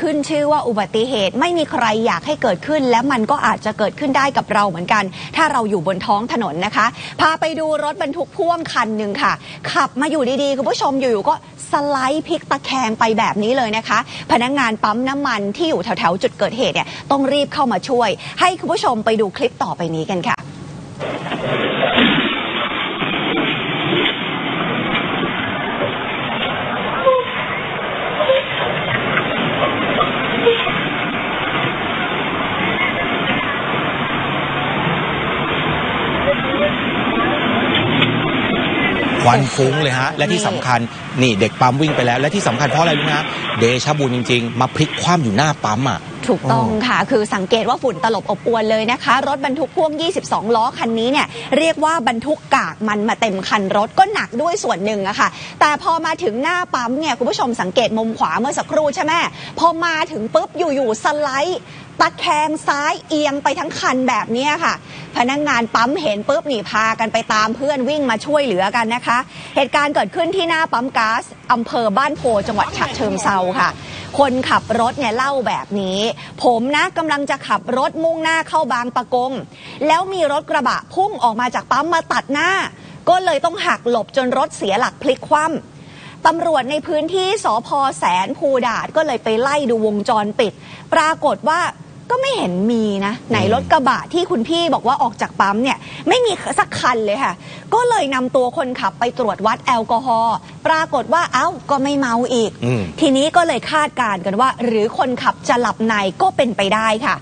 ขึ้นชื่อว่าอุบัติเหตุไม่มีใครอยากให้เกิดขึ้น และมันก็อาจจะเกิดขึ้นได้กับเราเหมือนกัน ถ้าเราอยู่บนท้องถนนนะคะ พาไปดูรถบรรทุกพ่วงคันหนึ่งค่ะ ขับมาอยู่ดีๆ คุณผู้ชมอยู่ๆก็สไลด์พลิกตะแคงไปแบบนี้เลยนะคะ พนักงานปั๊มน้ำมันที่อยู่แถวๆจุดเกิดเหตุเนี่ยต้องรีบเข้ามาช่วย ให้คุณผู้ชมไปดูคลิปต่อไปนี้กันค่ะ ควันฟุ้งเลยฮะ และที่สำคัญนี่เด็กปั๊มวิ่งไปแล้ว และที่สำคัญเพราะอะไรรู้ไหมฮะเดชะบุญจริง ๆ มาพลิกคว่ำอยู่หน้าปั๊มอะถูกต้องค่ะ คือสังเกตว่าฝุ่นตลบอบอวนเลยนะคะ รถบรรทุกพ่วง 22 ล้อคันนี้เนี่ยเรียกว่าบรรทุกกากมันมาเต็มคันรถก็หนักด้วยส่วนหนึ่งอะค่ะ แต่พอมาถึงหน้าปั๊มเนี่ยคุณผู้ชมสังเกตมุมขวาเมื่อสักครู่ใช่ไหมพอมาถึงปุ๊บอยู่ๆสไลด์ ตะแคงซ้ายเอียงไปทั้งคันแบบนี้ค่ะ พนักงงานปั๊มเห็นปุ๊บหนีพากันไปตามเพื่อนวิ่งมาช่วยเหลือกันนะคะ เหตุการณ์เกิดขึ้นที่หน้าปั๊มก๊าซอำเภอบ้านโพจังหวัดฉะเชิงเซาค่ะ คนขับรถเนี่ยเล่าแบบนี้ ผมนะกำลังจะขับรถมุ่งหน้าเข้าบางปะกง แล้วมีรถกระบะพุ่งออกมาจากปั๊มมาตัดหน้า ก็เลยต้องหักหลบจนรถเสียหลักพลิกคว่ำตำรวจในพื้นที่สพแสนภูดาดก็เลยไปไล่ดูวงจรปิด ปรากฏว่า ก็ไม่เห็นมีนะ ไหนรถกระบะที่คุณพี่บอกว่าออกจากปั๊มเนี่ยไม่มีสักคันเลยค่ะ ก็เลยนำตัวคนขับไปตรวจวัดแอลกอฮอล์ปรากฏว่าเอ้าก็ไม่เมาอีก อืม ทีนี้ก็เลยคาดการณ์กันว่า หรือคนขับจะหลับในก็เป็นไปได้ค่ะ